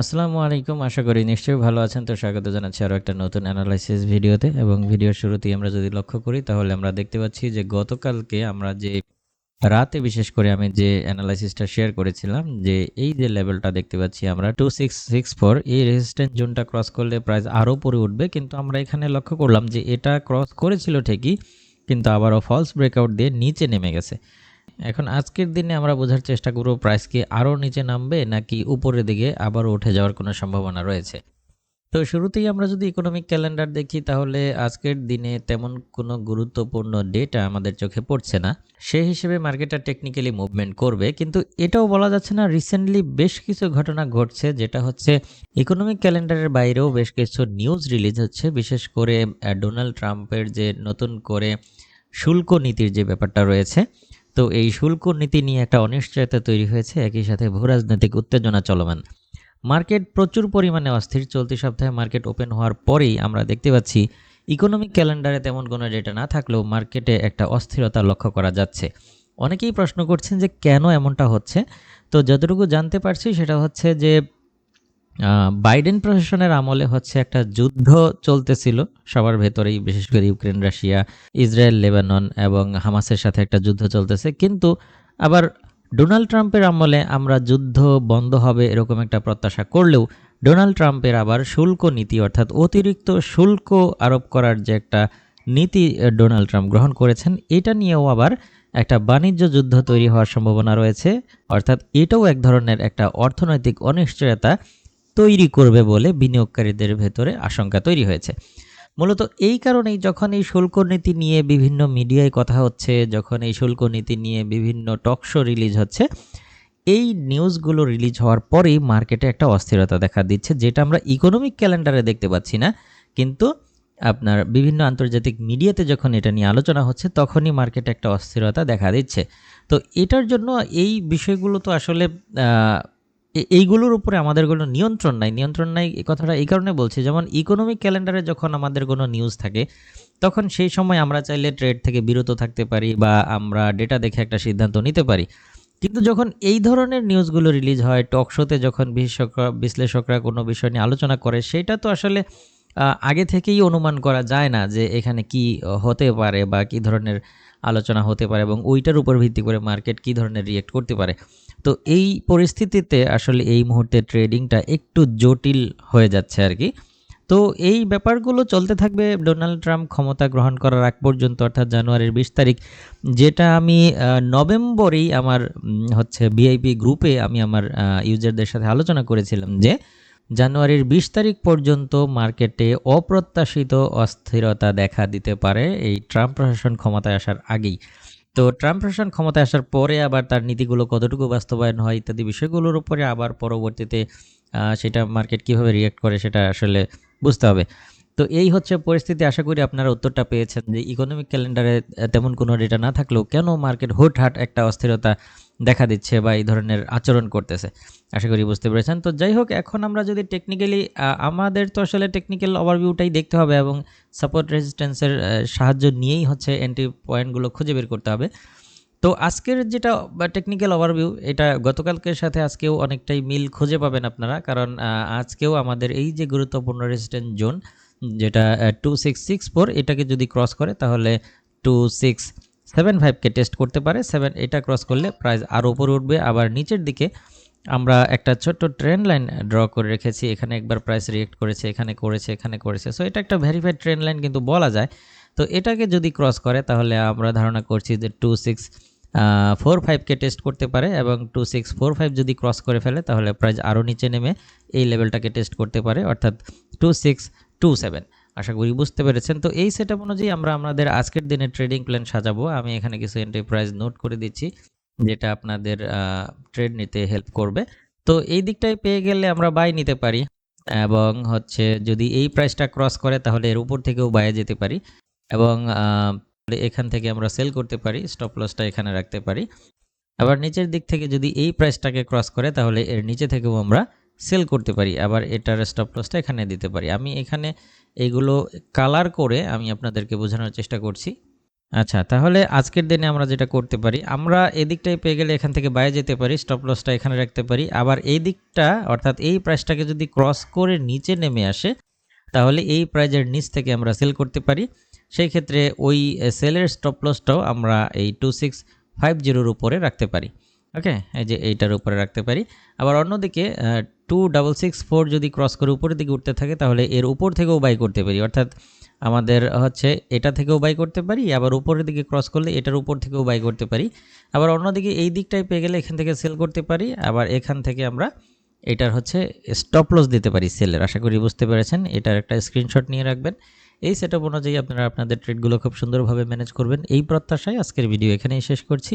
আসসালামু আলাইকুম, আশা করি নিশ্চয়ই ভালো আছেন। তো স্বাগত জানাচ্ছি আরও একটা নতুন অ্যানালাইসিস ভিডিওতে এবং ভিডিওর শুরুতেই আমরা যদি লক্ষ্য করি, তাহলে আমরা দেখতে পাচ্ছি যে গতকালকে আমরা যে রাতে বিশেষ করে আমি যে অ্যানালাইসিসটা শেয়ার করেছিলাম, যে এই যে লেভেলটা দেখতে পাচ্ছি আমরা টু সিক্স সিক্স ফোর এই রেজিস্ট্যান্স জোনটা ক্রস করলে প্রাইস আরও পরে উঠবে। কিন্তু আমরা এখানে লক্ষ্য করলাম যে এটা ক্রস করেছিল ঠিকই, কিন্তু আবারও ফলস ব্রেকআউট দিয়ে নিচে নেমে গেছে। এখন আজকের দিনে আমরা বোঝার চেষ্টা করব প্রাইস কি আরও নিচে নামবে নাকি উপরের দিকে আবারও উঠে যাওয়ার কোনো সম্ভাবনা রয়েছে। তো শুরুতেই আমরা যদি ইকোনমিক ক্যালেন্ডার দেখি, তাহলে আজকের দিনে তেমন কোনো গুরুত্বপূর্ণ ডেটা আমাদের চোখে পড়ছে না। সেই হিসেবে মার্কেটটা টেকনিক্যালি মুভমেন্ট করবে, কিন্তু এটাও বলা যাচ্ছে না রিসেন্টলি বেশ কিছু ঘটনা ঘটছে, যেটা হচ্ছে ইকোনমিক ক্যালেন্ডারের বাইরেও বেশ কিছু নিউজ রিলিজ হচ্ছে, বিশেষ করে ডোনাল্ড ট্রাম্পের যে নতুন করে শুল্ক নীতির যে ব্যাপারটা রয়েছে তো এই শুল্ক নীতি নিয়ে একটা অনিশ্চয়তা তৈরি হয়েছে। একই সাথে ভূরাজনৈতিক উত্তেজনা চলমান। মার্কেট প্রচুর পরিমাণে অস্থির। চলতি সপ্তাহে মার্কেট ওপেন হওয়ার পরেই আমরা দেখতে পাচ্ছি ইকোনমিক ক্যালেন্ডারে তেমন কোনো ডেটা না থাকলেও মার্কেটে একটা অস্থিরতা লক্ষ্য করা যাচ্ছে। অনেকেই প্রশ্ন করছেন যে কেন এমনটা হচ্ছে? তো যতটুকু জানতে পারছি সেটা হচ্ছে যে বাইডেন প্রশাসনের আমলে হচ্ছে একটা যুদ্ধ চলতেছিল। সবার ভেতরেই, বিশেষ করে ইউক্রেন, রাশিয়া, ইসরায়েল, লেবানন এবং হামাসের সাথে একটা যুদ্ধ চলতেছে। কিন্তু আবার ডোনাল্ড ট্রাম্পের আমলে আমরা যুদ্ধ বন্ধ হবে এরকম একটা প্রত্যাশা করলেও ডোনাল্ড ট্রাম্পের আবার শুল্ক নীতি, অর্থাৎ অতিরিক্ত শুল্ক আরোপ করার যে একটা নীতি ডোনাল্ড ট্রাম্প গ্রহণ করেছেন, এটা নিয়েও আবার একটা বাণিজ্য যুদ্ধ তৈরি হওয়ার সম্ভাবনা রয়েছে। অর্থাৎ এটাও এক ধরনের একটা অর্থনৈতিক অনিশ্চয়তা তৈরি করবে বলে বিনিয়োগকারীদের ভেতরে আশঙ্কা তৈরি হয়েছে। মূলত এই কারণেই যখন এই শুল্ক নীতি নিয়ে বিভিন্ন মিডিয়ায় কথা হচ্ছে, যখন এই শুল্ক নীতি নিয়ে বিভিন্ন টক শো রিলিজ হচ্ছে, এই নিউজগুলো রিলিজ হওয়ার পরেই মার্কেটে একটা অস্থিরতা দেখা দিচ্ছে, যেটা আমরা ইকোনমিক ক্যালেন্ডারে দেখতে পাচ্ছি না। কিন্তু আপনার বিভিন্ন আন্তর্জাতিক মিডিয়াতে যখন এটা নিয়ে আলোচনা হচ্ছে, তখনই মার্কেটে একটা অস্থিরতা দেখা দিচ্ছে। তো এটার জন্য এই বিষয়গুলো তো আসলে এইগুলোর উপরে আমাদের কোনো নিয়ন্ত্রণ নাই। নিয়ন্ত্রণ নাই এই কথাটা এই কারণে বলছি, যেমন ইকোনমিক ক্যালেন্ডারে যখন আমাদের কোনো নিউজ থাকে, তখন সেই সময় আমরা চাইলে ট্রেড থেকে বিরত থাকতে পারি বা আমরা ডেটা দেখে একটা সিদ্ধান্ত নিতে পারি। কিন্তু যখন এই ধরনের নিউজগুলো রিলিজ হয় টক শোতে যখন বিশেষজ্ঞরা বিশ্লেষকরা কোনো বিষয় নিয়ে আলোচনা করে, সেটা তো আসলে আগে থেকেই অনুমান করা যায় না যে এখানে কি হতে পারে বা কি ধরনের আলোচনা হতে পারে এবং ওইটার উপর ভিত্তি করে মার্কেট কি ধরনের রিয়েক্ট করতে পারে। তো এই পরিস্থিতিতে আসলে এই মুহূর্তে ট্রেডিংটা একটু জটিল হয়ে যাচ্ছে আর কি। তো এই ব্যাপারগুলো চলতে থাকবে ডোনাল্ড ট্রাম্প ক্ষমতা গ্রহণ করার আগ পর্যন্ত, অর্থাৎ জানুয়ারির বিশ তারিখ, যেটা আমি নভেম্বরেই আমার হচ্ছে ভিআইপি গ্রুপে আমি আমার ইউজারদের সাথে আলোচনা করেছিলাম যে জানুয়ারির বিশ তারিখ পর্যন্ত মার্কেটে অপ্রত্যাশিত অস্থিরতা দেখা দিতে পারে এই ট্রাম্প প্রশাসন ক্ষমতায় আসার আগেই। তো ট্রাম্প প্রশাসন ক্ষমতায় আসার পরে আবার তার নীতিগুলো কতটুকু বাস্তবায়ন হয় ইত্যাদি বিষয়গুলোর উপরে আবার পরবর্তীতে সেটা মার্কেট কীভাবে রিয়াক্ট করে সেটা আসলে বুঝতে হবে। তো এই হচ্ছে পরিস্থিতি। আশা করি আপনারা উত্তরটা পেয়েছেন যে ইকোনমিক ক্যালেন্ডারে তেমন কোনো ডেটা না থাকলেও কেন মার্কেট হুটহাট একটা অস্থিরতা দেখা দিচ্ছে বা এই ধরনের আচরণ করতেছে। আশা করি বুঝতে পেরেছেন। তো যাই হোক, এখন আমরা যদি টেকনিক্যালি আমাদের তো আসলে টেকনিক্যাল ওভারভিউটাই দেখতে হবে এবং সাপোর্ট রেজিস্ট্যান্সের সাহায্য নিয়েই হচ্ছে এন্ট্রি পয়েন্টগুলো খুঁজে বের করতে হবে। তো আজকের যেটা টেকনিক্যাল ওভারভিউ এটা গতকালকের সাথে আজকেও অনেকটাই মিল খুঁজে পাবেন আপনারা। কারণ আজকেও আমাদের এই যে গুরুত্বপূর্ণ রেজিস্ট্যান্স জোন যেটা টু সিক্স সিক্স ফোর এটাকে যদি ক্রস করে তাহলে টু সিক্স সেভেন ফাইভকে টেস্ট করতে পারে। সেভেন এটা ক্রস করলে প্রাইস আরও উপরে উঠবে। আবার নিচের দিকে আমরা একটা ছোট্ট ট্রেন লাইন ড্র করে রেখেছি। এখানে একবার প্রাইস রিয়েক্ট করেছে, এখানে করেছে এখানে করেছে। সো এটা একটা ভেরিফাইড ট্রেন লাইন কিন্তু বলা যায়। তো এটাকে যদি ক্রস করে, তাহলে আমরা ধারণা করছি যে টু সিক্স ফোর ফাইভকে টেস্ট করতে পারে এবং টু সিক্স ফোর ফাইভ যদি ক্রস করে ফেলে, তাহলে প্রাইস আরও নিচে নেমে এই লেভেলটাকে টেস্ট করতে পারে। অর্থাৎ টু সিক্স টু সেভেন আশা করি বুঝতে পেরেছেন। তো এই সেট অনুযায়ী আমরা আমাদের আজকের দিনে ট্রেডিং প্ল্যান সাজাবো। আমি এখানে কিছু এন্ট্রি প্রাইস নোট করে দিচ্ছি, যেটা আপনাদের ট্রেড নিতে হেল্প করবে। তো এই দিকটায় পেয়ে গেলে আমরা বাই নিতে পারি, এবং হচ্ছে যদি এই প্রাইসটা ক্রস করে তাহলে এর উপর থেকেও বায়ে যেতে পারি, এবং এখান থেকে আমরা সেল করতে পারি স্টপ লসটা এখানে রাখতে পারি। আবার নিচের দিক থেকে যদি এই প্রাইসটাকে ক্রস করে তাহলে এর নিচে থেকেও আমরা সেল করতে পারি, আবার এটার স্টপ লসটা এখানে দিতে পারি। আমি এখানে এইগুলো কালার করে আমি আপনাদেরকে বোঝানোর চেষ্টা করছি। আচ্ছা তাহলে আজকের দিনে আমরা যেটা করতে পারি, আমরা এদিকটাই পেয়ে গেলে এখান থেকে বাইরে যেতে পারি স্টপ লসটা এখানে রাখতে পারি। আবার এই দিকটা অর্থাৎ এই প্রাইসটাকে যদি ক্রস করে নিচে নেমে আসে, তাহলে এই প্রাইজের নিচ থেকে আমরা সেল করতে পারি। সেই ক্ষেত্রে ওই সেলের স্টপ লসটাও আমরা এই টু সিক্স ফাইভ জিরোর উপরে রাখতে পারি। ওকে এই যে এইটার উপরে রাখতে পারি। আবার অন্যদিকে টু ডাবল সিক্স ফোর যদি ক্রস করে উপরের দিকে উঠতে থাকে, তাহলে এর উপর থেকেও বাই করতে পারি। অর্থাৎ আমাদের হচ্ছে এটা থেকেও বাই করতে পারি, আবার উপরের দিকে ক্রস করলে এটার উপর থেকেও বাই করতে পারি। আবার অন্যদিকে এই দিকটায় পেয়ে গেলে এখান থেকে সেল করতে পারি, আবার এখান থেকে আমরা এটার হচ্ছে স্টপ লস দিতে পারি সেলের। আশা করি বুঝতে পেরেছেন, এটার একটা স্ক্রিনশট নিয়ে রাখবেন। এই সেট অনুযায়ী আপনারা আপনাদের ট্রেডগুলো খুব সুন্দরভাবে ম্যানেজ করবেন। এই প্রত্যাশায় আজকের ভিডিও এখানেই শেষ করছি।